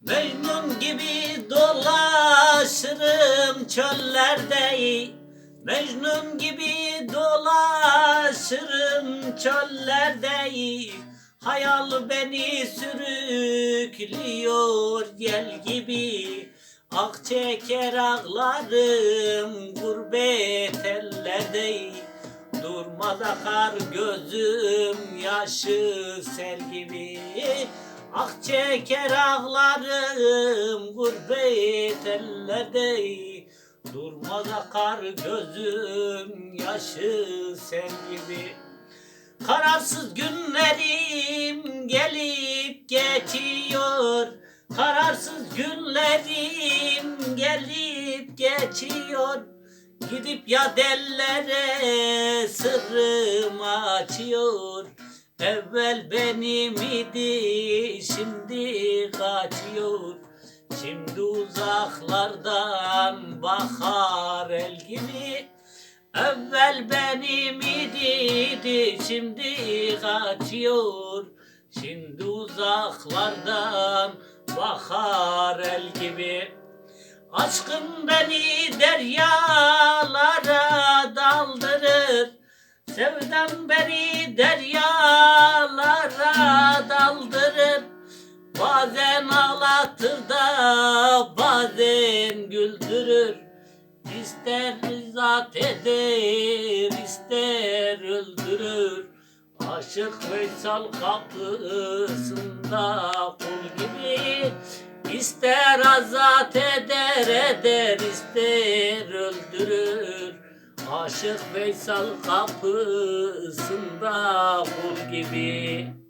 Mecnun gibi dolaşırım çöllerde. Mecnun gibi dolaşırım çöllerde. Hayal beni sürüklüyor gel gibi. Ak çeker ağlarım gurbet ellerde. Durmaz akar gözüm yaşı sel gibi Ah çeker ağlarım gurbet ellerde. Durmaz akar gözüm yaşı sel gibi Kararsız günlerim gelip geçiyor. Kararsız günlerim gelip geçiyor. Gidip ya dellere sırrım açıyor Evvel benim idi şimdi kaçıyor. Şimdi uzaklardan bakar el gibi. Evvel benim idi şimdi kaçıyor. Şimdi uzaklardan bakar el gibi. Aşkın beni deryalara daldırır. Sevdam beni ağlatır da bazen güldürür. İster rızat eder, ister öldürür. Aşık Veysel kapısında kul gibi İster azat eder eder, ister öldürür. Aşık Veysel kapısında kul gibi